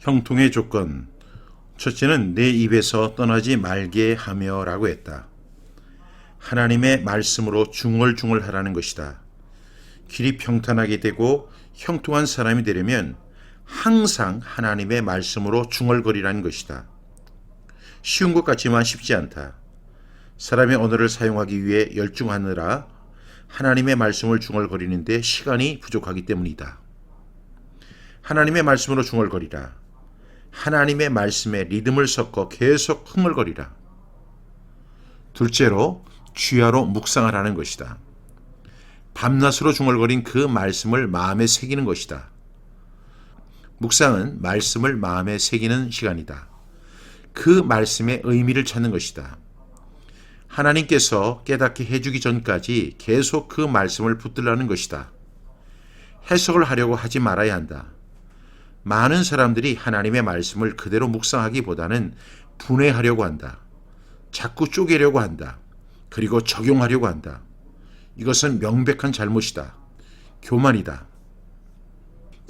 형통의 조건. 첫째는 내 입에서 떠나지 말게 하며라고 했다. 하나님의 말씀으로 중얼중얼 하라는 것이다. 길이 평탄하게 되고 형통한 사람이 되려면 항상 하나님의 말씀으로 중얼거리라는 것이다. 쉬운 것 같지만 쉽지 않다. 사람의 언어를 사용하기 위해 열중하느라 하나님의 말씀을 중얼거리는데 시간이 부족하기 때문이다. 하나님의 말씀으로 중얼거리라. 하나님의 말씀에 리듬을 섞어 계속 흥얼거리라. 둘째로 주야로 묵상을 하는 것이다. 밤낮으로 중얼거린 그 말씀을 마음에 새기는 것이다. 묵상은 말씀을 마음에 새기는 시간이다. 그 말씀의 의미를 찾는 것이다. 하나님께서 깨닫게 해주기 전까지 계속 그 말씀을 붙들라는 것이다. 해석을 하려고 하지 말아야 한다. 많은 사람들이 하나님의 말씀을 그대로 묵상하기보다는 분해하려고 한다. 자꾸 쪼개려고 한다. 그리고 적용하려고 한다. 이것은 명백한 잘못이다. 교만이다.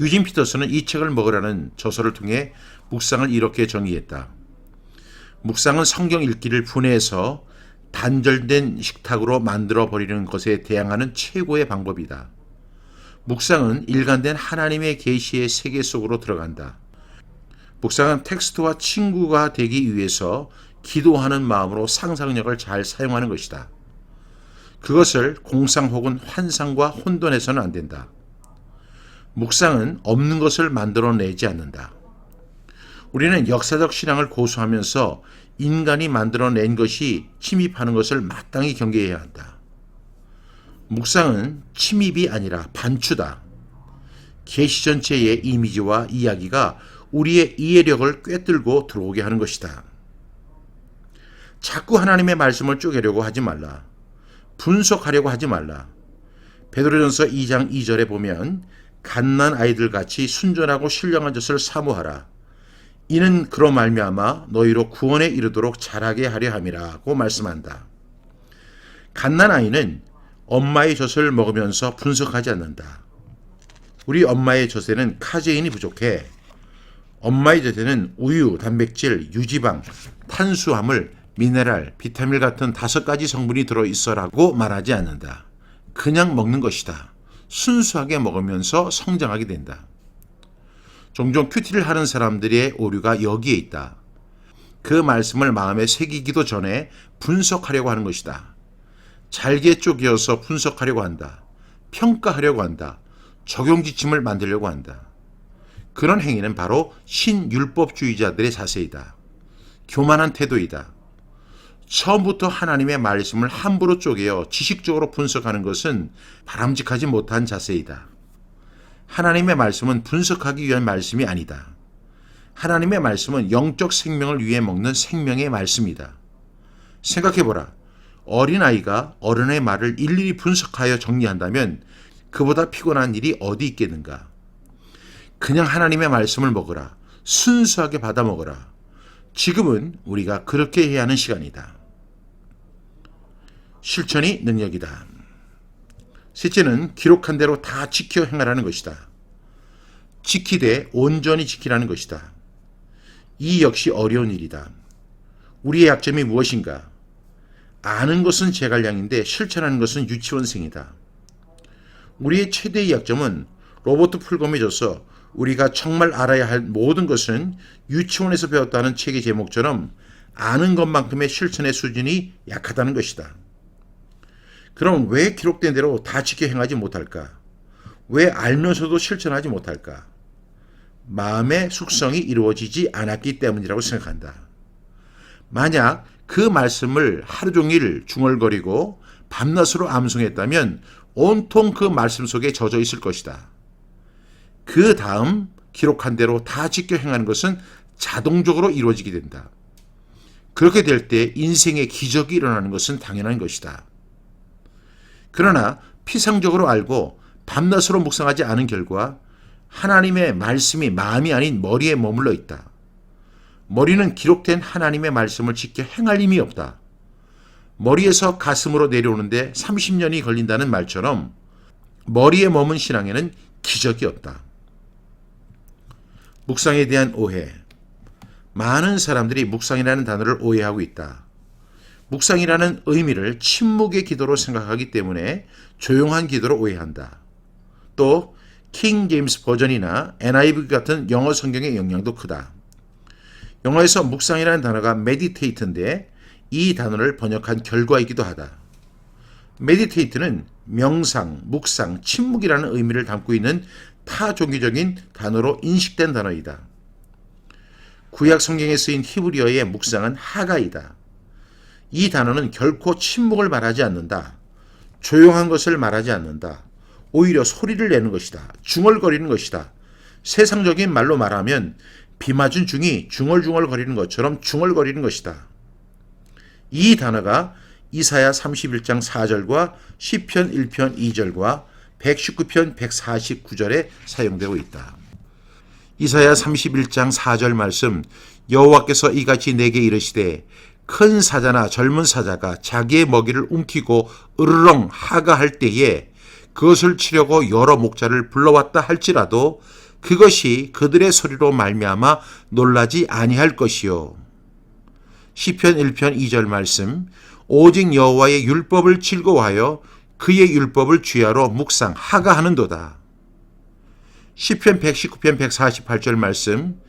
유진 피터스는 이 책을 먹으라는 저서를 통해 묵상을 이렇게 정의했다. 묵상은 성경 읽기를 분해해서 단절된 식탁으로 만들어 버리는 것에 대항하는 최고의 방법이다. 묵상은 일관된 하나님의 계시의 세계 속으로 들어간다. 묵상은 텍스트와 친구가 되기 위해서 기도하는 마음으로 상상력을 잘 사용하는 것이다. 그것을 공상 혹은 환상과 혼돈해서는 안 된다. 묵상은 없는 것을 만들어내지 않는다. 우리는 역사적 신앙을 고수하면서 인간이 만들어낸 것이 침입하는 것을 마땅히 경계해야 한다. 묵상은 침입이 아니라 반추다. 계시 전체의 이미지와 이야기가 우리의 이해력을 꿰뚫고 들어오게 하는 것이다. 자꾸 하나님의 말씀을 쪼개려고 하지 말라. 분석하려고 하지 말라. 베드로전서 2장 2절에 보면 갓난 아이들 같이 순전하고 신령한 것을 사모하라. 이는 그로 말미암아 너희로 구원에 이르도록 자라게 하려 함이라고 말씀한다. 갓난 아이는 엄마의 젖을 먹으면서 분석하지 않는다. 우리 엄마의 젖에는 카제인이 부족해. 엄마의 젖에는 우유, 단백질, 유지방, 탄수화물, 미네랄, 비타민 같은 다섯 가지 성분이 들어 있어라고 말하지 않는다. 그냥 먹는 것이다. 순수하게 먹으면서 성장하게 된다. 종종 큐티를 하는 사람들의 오류가 여기에 있다. 그 말씀을 마음에 새기기도 전에 분석하려고 하는 것이다. 잘게 쪼개어서 분석하려고 한다. 평가하려고 한다. 적용 지침을 만들려고 한다. 그런 행위는 바로 신율법주의자들의 자세이다. 교만한 태도이다. 처음부터 하나님의 말씀을 함부로 쪼개어 지식적으로 분석하는 것은 바람직하지 못한 자세이다. 하나님의 말씀은 분석하기 위한 말씀이 아니다. 하나님의 말씀은 영적 생명을 위해 먹는 생명의 말씀이다. 생각해보라. 어린아이가 어른의 말을 일일이 분석하여 정리한다면 그보다 피곤한 일이 어디 있겠는가? 그냥 하나님의 말씀을 먹으라. 순수하게 받아 먹어라. 지금은 우리가 그렇게 해야 하는 시간이다. 실천이 능력이다. 셋째는 기록한 대로 다 지켜 행하라는 것이다. 지키되 온전히 지키라는 것이다. 이 역시 어려운 일이다. 우리의 약점이 무엇인가? 아는 것은 제갈량인데 실천하는 것은 유치원생이다. 우리의 최대의 약점은 로버트 풀검이 져서 우리가 정말 알아야 할 모든 것은 유치원에서 배웠다는 책의 제목처럼 아는 것만큼의 실천의 수준이 약하다는 것이다. 그럼 왜 기록된 대로 다 지켜 행하지 못할까? 왜 알면서도 실천하지 못할까? 마음의 숙성이 이루어지지 않았기 때문이라고 생각한다. 만약 그 말씀을 하루 종일 중얼거리고 밤낮으로 암송했다면 온통 그 말씀 속에 젖어 있을 것이다. 그 다음 기록한 대로 다 지켜 행하는 것은 자동적으로 이루어지게 된다. 그렇게 될 때 인생의 기적이 일어나는 것은 당연한 것이다. 그러나 피상적으로 알고 밤낮으로 묵상하지 않은 결과 하나님의 말씀이 마음이 아닌 머리에 머물러 있다. 머리는 기록된 하나님의 말씀을 지켜 행할 힘이 없다. 머리에서 가슴으로 내려오는데 30년이 걸린다는 말처럼 머리에 머문 신앙에는 기적이 없다. 묵상에 대한 오해. 많은 사람들이 묵상이라는 단어를 오해하고 있다. 묵상이라는 의미를 침묵의 기도로 생각하기 때문에 조용한 기도로 오해한다. 또, 킹 제임스 버전이나 NIV 같은 영어 성경의 영향도 크다. 영어에서 묵상이라는 단어가 meditate인데 이 단어를 번역한 결과이기도 하다. meditate는 명상, 묵상, 침묵이라는 의미를 담고 있는 타종교적인 단어로 인식된 단어이다. 구약 성경에 쓰인 히브리어의 묵상은 하가이다. 이 단어는 결코 침묵을 말하지 않는다. 조용한 것을 말하지 않는다. 오히려 소리를 내는 것이다. 중얼거리는 것이다. 세상적인 말로 말하면 비 맞은 중이 중얼중얼 거리는 것처럼 중얼거리는 것이다. 이 단어가 이사야 31장 4절과 시편 1편 2절과 119편 149절에 사용되고 있다. 이사야 31장 4절 말씀 여호와께서 이같이 내게 이르시되 큰 사자나 젊은 사자가 자기의 먹이를 움키고 으르렁 하가할 때에 그것을 치려고 여러 목자를 불러왔다 할지라도 그것이 그들의 소리로 말미암아 놀라지 아니할 것이요. 시편 1편 2절 말씀 오직 여호와의 율법을 즐거워하여 그의 율법을 주야로 묵상 하가 하는도다. 시편 119편 148절 말씀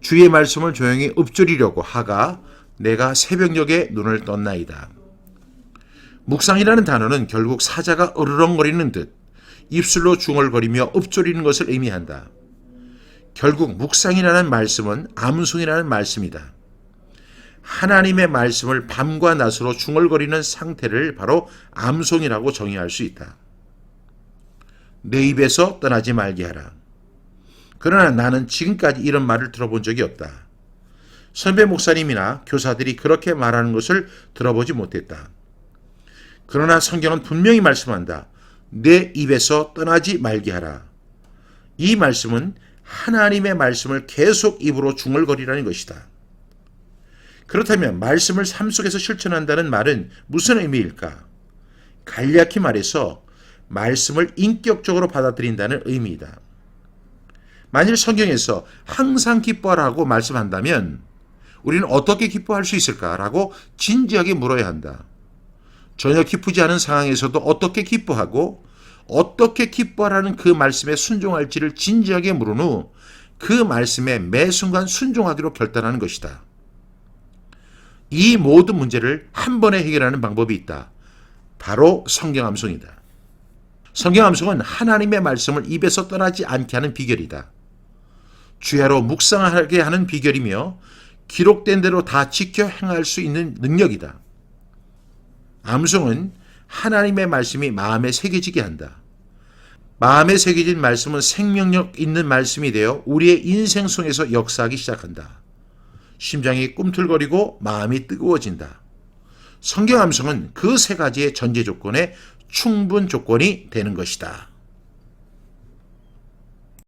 주의 말씀을 조용히 읊조리려고 하가 내가 새벽녘에 눈을 떴나이다. 묵상이라는 단어는 결국 사자가 으르렁거리는 듯 입술로 중얼거리며 읊조리는 것을 의미한다. 결국 묵상이라는 말씀은 암송이라는 말씀이다. 하나님의 말씀을 밤과 낮으로 중얼거리는 상태를 바로 암송이라고 정의할 수 있다. 내 입에서 떠나지 말게 하라. 그러나 나는 지금까지 이런 말을 들어본 적이 없다. 선배 목사님이나 교사들이 그렇게 말하는 것을 들어보지 못했다. 그러나 성경은 분명히 말씀한다. 내 입에서 떠나지 말게 하라. 이 말씀은 하나님의 말씀을 계속 입으로 중얼거리라는 것이다. 그렇다면 말씀을 삶 속에서 실천한다는 말은 무슨 의미일까? 간략히 말해서 말씀을 인격적으로 받아들인다는 의미이다. 만일 성경에서 항상 기뻐하라고 말씀한다면 우리는 어떻게 기뻐할 수 있을까라고 진지하게 물어야 한다. 전혀 기쁘지 않은 상황에서도 어떻게 기뻐하고 어떻게 기뻐하라는 그 말씀에 순종할지를 진지하게 물은 후 그 말씀에 매 순간 순종하기로 결단하는 것이다. 이 모든 문제를 한 번에 해결하는 방법이 있다. 바로 성경 암송이다. 성경 암송은 하나님의 말씀을 입에서 떠나지 않게 하는 비결이다. 주야로 묵상하게 하는 비결이며 기록된 대로 다 지켜 행할 수 있는 능력이다. 암송은 하나님의 말씀이 마음에 새겨지게 한다. 마음에 새겨진 말씀은 생명력 있는 말씀이 되어 우리의 인생 속에서 역사하기 시작한다. 심장이 꿈틀거리고 마음이 뜨거워진다. 성경 암송은 그 세 가지의 전제 조건에 충분 조건이 되는 것이다.